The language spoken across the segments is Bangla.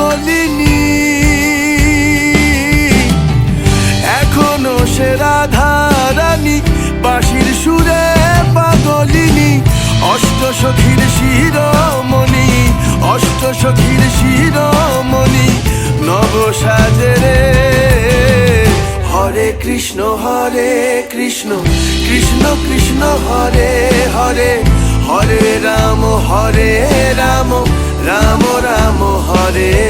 পাগলিনী এখনও সে রাধা রানী বাঁশির সুরে পাগলিনী। অষ্ট সখীর শিরোমণি অষ্ট সখীর শিরোমণি নব সাজরে হরে কৃষ্ণ হরে কৃষ্ণ কৃষ্ণ কৃষ্ণ, হরে হরে হরে রাম হরে রাম রাম রাম, হরে।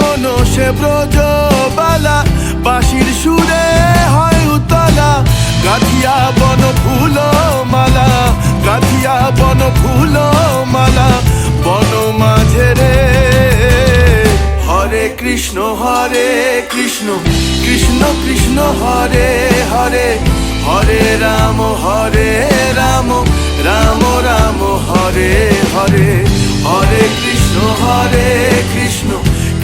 এখনও সে ব্রজবালা, বাঁশির সুরে হয় উতলা। গাথিয়া বন ফুল মালা, গাথিয়া বন ফুল মালা, বন মাঝে রে। হরে কৃষ্ণ হরে কৃষ্ণ কৃষ্ণ কৃষ্ণ, হরে হরে। হরে রাম হরে রাম রাম রাম, হরে হরে। হরে কৃষ্ণ, হরে